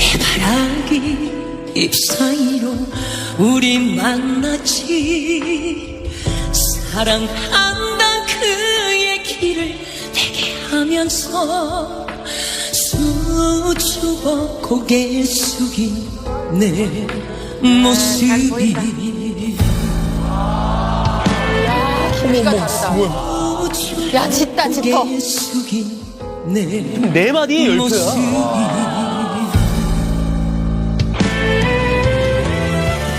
해바라기 잎사이로 우리 만났지 사랑한다 그의 길을 되게 하면서 수줍어 고개 숙인 내 모습이 야, 짙다, 짙어. 고개 숙인 내 네 마디에 열표야. 모습이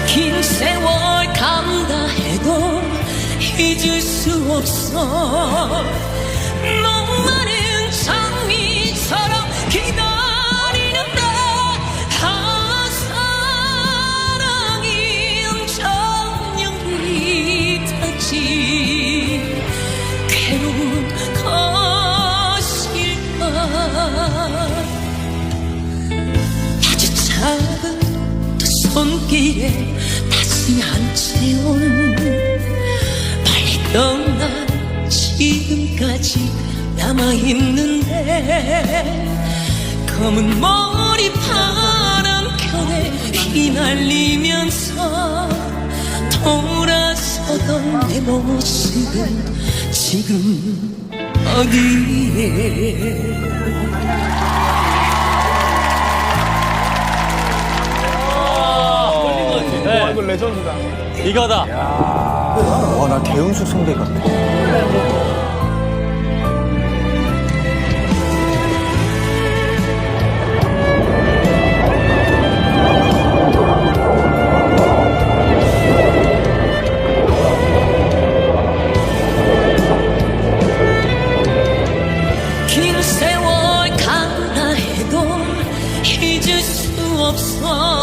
긴 세월 간다 해도 잊을 수 없어 손길에 따스한 체온 빨리 떠난 지금까지 남아있는데 검은 머리 바람결에 휘날리면서 돌아서던 내 모습은 지금 어디에 이거 레전드다. 이거다. 와, 나 개은숙 선배 같아. 긴 세월 간다 해도 잊을 수 없어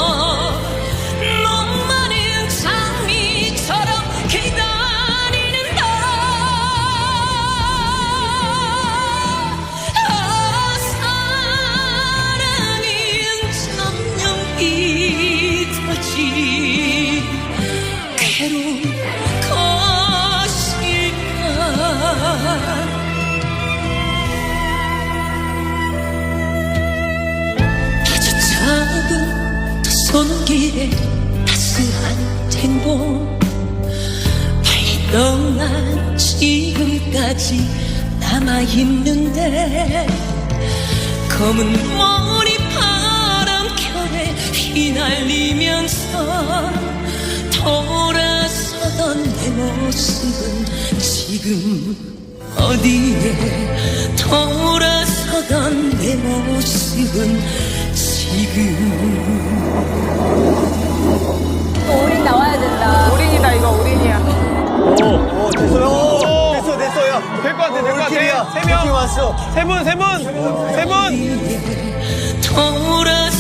손길에 따스한 행복 빨리 떠난 지금까지 남아있는데 검은 바람결에 휘날리면서 돌아서던 내 모습은 지금 어디에 돌아서던 내 모습은 지금 올인 나와야 된다. 올인이다 이거 올인이야. 어, 됐어요. 됐어, 됐어요. 될 것 같아, 될 것 같아. 올킬이야. 세 명. 올킬 왔어. 세 분, 세 분. 세 분. 돌아